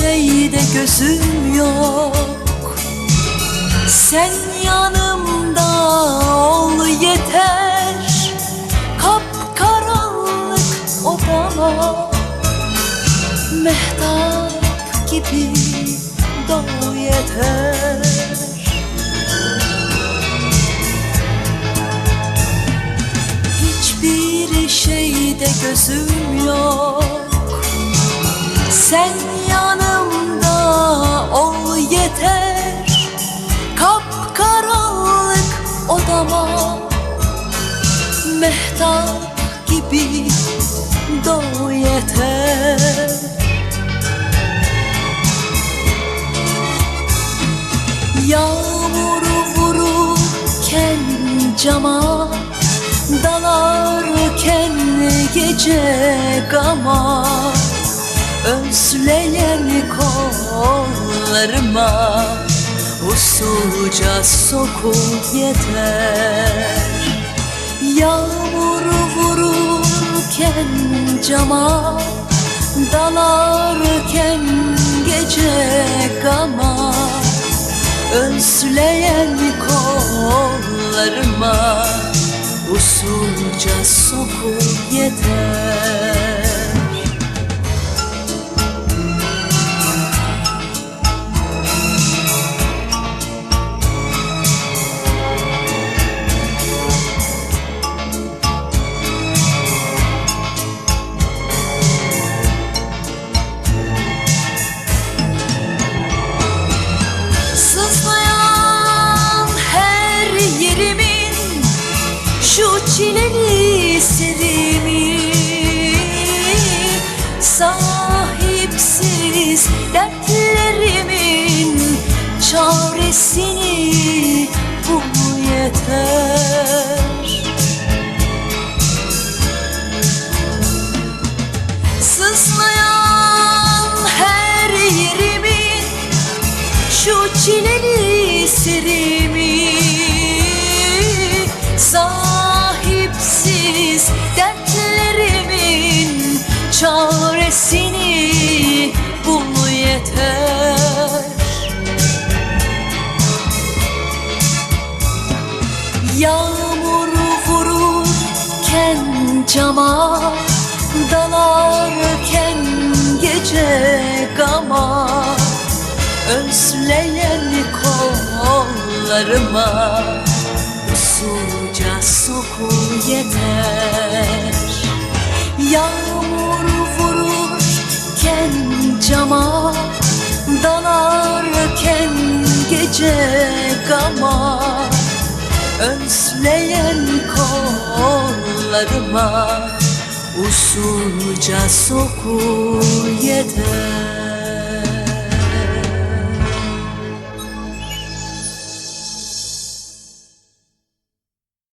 şeyde gözüm yok. Sen yanımda ol yeter. Kapkaranlık odama. Mehtap gibi doğ yeter. Hiçbir şeyde gözüm yok odama Mehtap gibi doğ yeter. Yağmur vururken cama Dalarken gece gama Özleyen kollarıma Usulca sokul yeter. Yağmur vururken cama Dalarken gece gama. Özleyen kollarıma Usulca sokul yeter Şu çileli serimi Sahipsiz dertlerimin Çaresini bul yeter vururken cama Dalarken gece gama. Özleyen kollarıma Usulca sokul yeter. Yağmur vururken cama Dalarken gece gama. Özleyen kollarıma Usulca sokul yeter